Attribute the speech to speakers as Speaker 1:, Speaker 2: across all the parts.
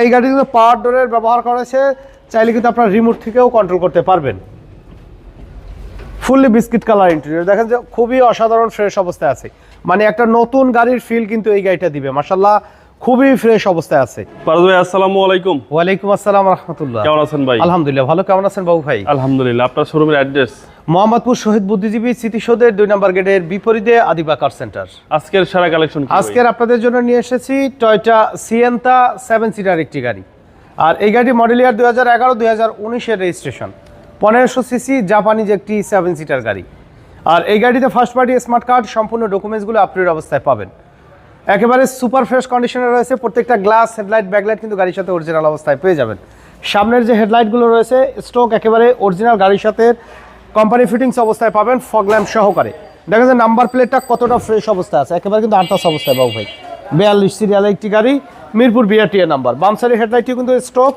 Speaker 1: এই গাড়ি কিন্তু পাওয়ার ডোরের ব্যবহার করেছে চাইলে কিন্তু আপনার রিমোট থেকেও কন্ট্রোল করতে পারবেন। ফুললি বিস্কিট কালার ইন্টেরিয়র দেখেন যে খুবই অসাধারণ ফ্রেশ অবস্থায় আছে। মানে একটা নতুন গাড়ির ফিল কিন্তু এই গাড়িটা দিবে। মাসাল্লাহ খুবই ফ্রেশ অবস্থায় আছে।
Speaker 2: পারদ ভাই আসসালামু আলাইকুম।
Speaker 1: ওয়ালাইকুম আসসালাম রহমতুল্লাহ।
Speaker 2: কেমন আছেন ভাই?
Speaker 1: আলহামদুলিল্লাহ ভালো। কেমন আছেন বাবু ভাই?
Speaker 2: আলহামদুলিল্লাহ আপনার শোরুমের অ্যাড্রেস
Speaker 1: মোহাম্মদপুর শহীদ বুদ্ধিজীবী স্মৃতিসৌধের দুই নম্বর গেটের বিপরীতে আদিবা কার সেন্টার
Speaker 2: আজকের সারা কালেকশন
Speaker 1: আজকের আপনাদের জন্য নিয়ে এসেছি টয়টা সিয়েন্তা সেভেন সিটার একটি গাড়ি। আর এই গাড়ি মডেল ইয়ার দুই হাজার এগারো দুই হাজার উনিশের রেজিস্ট্রেশন পনেরোশো সিসি জাপানিজ একটি সেভেন সিটার গাড়ি। আর এই গাড়িতে ফার্স্ট পার্টি স্মার্ট কার্ড সম্পূর্ণ ডকুমেন্টসগুলো আপডেট অবস্থায় পাবেন। একেবারে সুপার ফ্রেশ কন্ডিশনে রয়েছে। প্রত্যেকটা গ্লাস হেডলাইট ব্যাকলাইট কিন্তু গাড়ির সাথে অরিজিনাল অবস্থায় পেয়ে যাবেন। সামনের যে হেডলাইটগুলো রয়েছে স্ট্রোক একেবারে অরিজিনাল গাড়ির সাথে কোম্পানি ফিটিংস অবস্থায় পাবেন ফগ ল্যাম্প সহকারে। দেখা যায় নাম্বার প্লেটটা কতটা ফ্রেশ অবস্থায় আছে। একেবারে কিন্তু আটটাস অবস্থায় বাবু ভাই। বিয়াল্লিশ সিরিয়াল একটি গাড়ি, মিরপুর বিআরটিএ নাম্বার বামসারি সাইডের হেডলাইটটি কিন্তু স্ট্রোক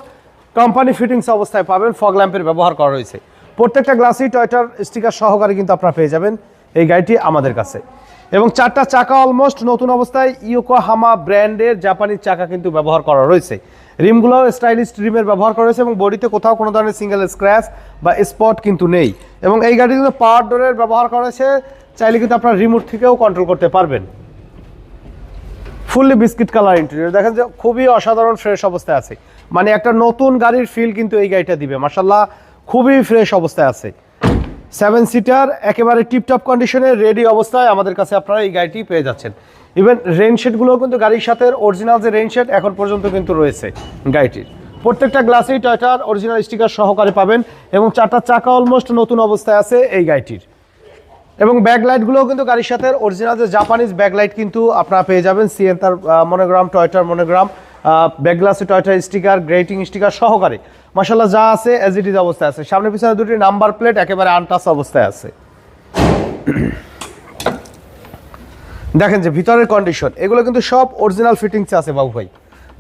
Speaker 1: কোম্পানি ফিটিংস অবস্থায় পাবেন ফগল্যাম্পের ব্যবহার করা রয়েছে। প্রত্যেকটা গ্লাসই টয়টার স্টিকার সহকারে কিন্তু আপনারা পেয়ে যাবেন। এই গাড়িটি আমাদের কাছে। এবং চারটা চাকা অলমোস্ট নতুন অবস্থায় ইয়োকোহামা ব্র্যান্ডের জাপানিজ চাকা কিন্তু ব্যবহার করা রয়েছে। রিমগুলো স্টাইলিশ রিমের ব্যবহার করা রয়েছে এবং বডিতে কোথাও কোনো ধরনের সিঙ্গেল স্ক্র্যাচ বা স্পট কিন্তু নেই। এবং এই গাড়ি কিন্তু পাওয়ার ডোরের ব্যবহার করা করেছে চাইলে কিন্তু আপনার রিমোট থেকেও কন্ট্রোল করতে পারবেন। ফুললি বিস্কিট কালার ইন্টেরিয়র দেখেন যে খুবই অসাধারণ ফ্রেশ অবস্থায় আছে। মানে একটা নতুন গাড়ির ফিল কিন্তু এই গাড়িটা দিবে। মাসাল্লাহ খুবই ফ্রেশ অবস্থায় আছে। সেভেন সিটার, একেবারে টিপটপ কন্ডিশনে রেডি অবস্থায় আমাদের কাছে আপনারা এই গাড়িটি পেয়ে যাচ্ছেন। ইভেন রেনশেডগুলোও কিন্তু গাড়ির সাথে অরিজিনাল যে রেনশেড এখন পর্যন্ত কিন্তু রয়েছে গাড়িটির। প্রত্যেকটা গ্লাসেই টয়টার অরিজিনাল স্টিকার সহকারে পাবেন এবং চারটা চাকা অলমোস্ট নতুন অবস্থায় আছে এই গাড়িটির। এবং ব্যাকলাইটগুলোও কিন্তু গাড়ির সাথে অরিজিনাল যে জাপানিজ ব্যাকলাইট কিন্তু আপনারা পেয়ে যাবেন সিএন তার মনোগ্রাম টয়টার মনোগ্রাম ব্যাকগ্লাসে টয়টার স্টিকার গ্রেটিং স্টিকার সহকারে। মাসাল্লাহ যা আছে এজ ইট ইজ অবস্থায় আছে। সামনে পিছনে দুটি নাম্বার প্লেট একেবারে আনটাস অবস্থায় আছে। দেখেন যে ভিতরের কন্ডিশন এগুলো কিন্তু সব অরিজিনাল ফিটিংসে আছে বাবু ভাই।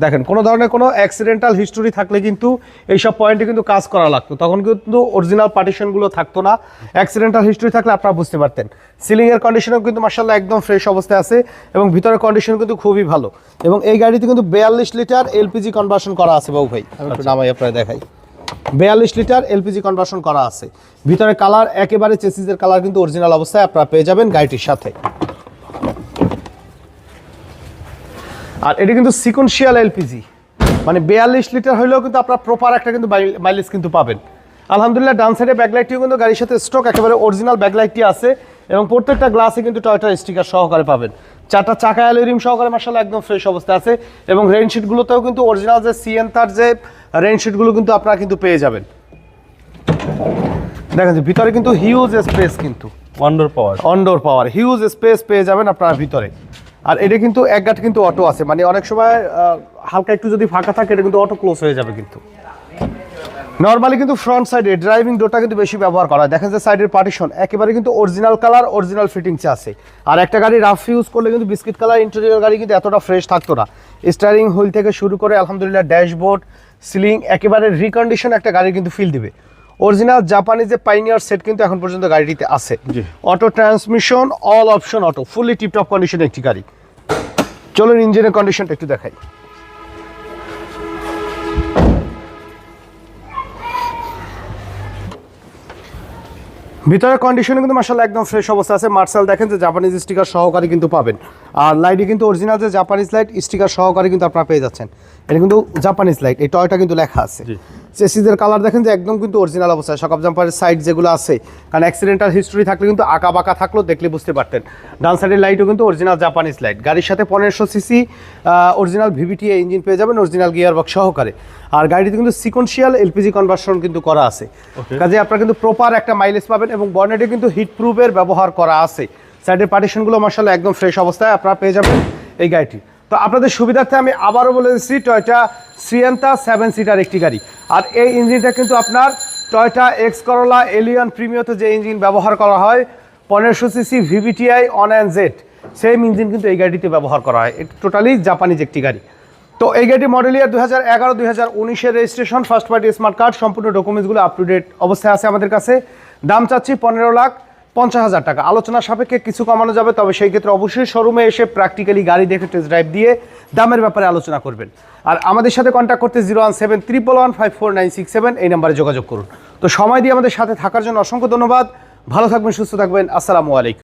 Speaker 1: দেখেন কোনো ধরনের কোনো অ্যাক্সিডেন্টাল হিস্টোরি থাকলে কিন্তু এই সব পয়েন্টে কিন্তু কাজ করা লাগতো। তখন কিন্তু অরিজিনাল পার্টিশনগুলো থাকতো না। অ্যাক্সিডেন্টাল হিস্টোরি থাকলে আপনারা বুঝতে পারতেন। সিলিংয়ের কন্ডিশনও কিন্তু মার্শাল্লাহ একদম ফ্রেশ অবস্থায় আছে এবং ভিতরের কন্ডিশন কিন্তু খুবই ভালো। এবং এই গাড়িতে কিন্তু বিয়াল্লিশ লিটার এলপিজি কনভার্সন করা আছে বাবু ভাই। আমি একটু নামাই আপনারা দেখাই। বিয়াল্লিশ লিটার এলপিজি কনভার্সন করা আছে। ভিতরে কালার একেবারে চেসিসের কালার কিন্তু অরিজিনাল অবস্থায় আপনারা পেয়ে যাবেন গাড়িটির সাথে। আর এটা কিন্তু সিকোয়েন্সিয়াল এলপিজি মানে বিয়াল্লিশ লিটার হলেও কিন্তু আপনার প্রপার একটা কিন্তু মাইলেজ কিন্তু পাবেন। আলহামদুলিল্লাহ ডান সাইডে ব্যাকলাইটটিও কিন্তু গাড়ির সাথে স্টক একেবারে অরিজিনাল ব্যাকলাইটটি আছে এবং প্রত্যেকটা গ্লাসে কিন্তু টয়টার স্টিকার সহকারে পাবেন। চারটা চাকা অ্যালুরিম সহকারে মার্শাল্লাহ একদম ফ্রেশ অবস্থা আছে এবং রেনশিটগুলোতেও কিন্তু অরিজিনাল যে সিএন তার যে রেনশিটগুলো কিন্তু আপনারা কিন্তু পেয়ে যাবেন। দেখেন যে ভিতরে কিন্তু হিউজ স্পেস কিন্তু।
Speaker 2: ওয়ান্ডার পাওয়ার
Speaker 1: অনডোর পাওয়ার হিউজ স্পেস পেয়ে যাবেন আপনার ভিতরে। আর এটা কিন্তু এক গাঁট কিন্তু অটো আছে। মানে অনেক সময় হালকা একটু যদি ফাঁকা থাকে এটা কিন্তু অটো ক্লোজ হয়ে যাবে কিন্তু। নর্মালি কিন্তু ফ্রন্ট সাইডে ড্রাইভিং ডোরটা কিন্তু বেশি ব্যবহার করা হয়। দেখেন যে সাইডের পার্টিশন একেবারে কিন্তু অরিজিনাল কালার অরিজিনাল ফিটিংস আছে। আর একটা গাড়ি রাফ ইউজ করলে কিন্তু বিস্কিট কালার ইন্টেরিয়র গাড়ি কিন্তু এতটা ফ্রেশ থাকতো না। স্টারিং হুইল থেকে শুরু করে আলহামদুলিল্লাহ ড্যাশবোর্ড সিলিং একেবারে রিকন্ডিশন একটা গাড়ি কিন্তু ফিল দিবে। অরিজিনাল জাপানি যে পাইনিয়ার সেট কিন্তু এখন পর্যন্ত গাড়িটিতে আছে। Auto transmission all option auto fully tiptop condition একটি গাড়ি। চলুন ইঞ্জিনের কন্ডিশনটা একটু দেখাই। ভিতরের কন্ডিশনে কিন্তু মাসাল্লাহ একদম ফ্রেশ অবস্থা আছে। মার্শাল দেখেন যে জাপানিজ স্টিকার সহকারে কিন্তু পাবেন। আর লাইটে কিন্তু অরিজিনাল যে জাপানিজ লাইট স্টিকার সহকারে কিন্তু আপনারা পেয়ে যাচ্ছেন। এটা কিন্তু জাপানিজ লাইট এই টয়টা কিন্তু লেখা আছে। চেসিসের কালার দেখেন যে একদম কিন্তু অরিজিনাল অবস্থায় সকাপ জাম্পারের সাইড যেগুলো আছে কারণ অ্যাক্সিডেন্টাল হিস্টোরি থাকলে কিন্তু আঁকা বাঁকা থাকলেও দেখলে বুঝতে পারতেন। ডান সাইডের লাইটও কিন্তু অরিজিনাল জাপানিজ লাইট গাড়ির সাথে পনেরোশো সিসি অরিজিনাল ভিভিটিএ ইঞ্জিন পেয়ে যাবেন অরিজিনাল গিয়ার বক্স সহকারে। আর গাড়িতে কিন্তু সিকোয়েন্সিয়াল এলপিজি কনভার্সন কিন্তু করা আছে। কাজে আপনারা কিন্তু প্রপার একটা মাইলেজ পাবেন এবং বর্নেটে কিন্তু হিট প্রুফের ব্যবহার করা আছে। সাইডের পার্টিশনগুলো মার্শাল একদম ফ্রেশ অবস্থায় আপনারা পেয়ে যাবেন এই গাড়িটি। তো আপনাদের সুবিধার্থে আমি আবারও বলে দিচ্ছি টয়টা সিয়েন্তা সেভেন সিটার একটি গাড়ি। আর এই ইঞ্জিনটা কিন্তু আপনার টয়টা এক্স করোলা এলিয়ন প্রিমিয়তে যে ইঞ্জিন ব্যবহার করা হয়, পনেরোশো CC VVTI one N Z same engine কিন্তু এই গাড়িতে ব্যবহার করা হয়। টোটালি জাপানিজ একটি গাড়ি। তো এই গাড়িটি মডেল ইয়ার দু হাজার এগারো দুই হাজার উনিশের registration first party smart card সম্পূর্ণ ডকুমেন্টসগুলো আপ টু ডেট অবস্থায় আছে আমাদের কাছে। দাম চাচ্ছি পনেরো লাখ পঞ্চাশ হাজার টাকা। আলোচনা সাপেক্ষে কিছু কমানো যাবে, তবে সেই ক্ষেত্রে অবশ্যই শোরুমে এসে প্র্যাকটিক্যালি গাড়ি দেখে টেস্ট ড্রাইভ দিয়ে দামের ব্যাপারে আলোচনা করবেন। আর আমাদের সাথে কন্ট্যাক্ট করতে zero one seven triple one five four nine six seven এই নাম্বারে যোগাযোগ করুন। তো সময় দিয়ে আমাদের সাথে থাকার জন্য অসংখ্য ধন্যবাদ। ভালো থাকবেন, সুস্থ থাকবেন। আসসালামু আলাইকুম।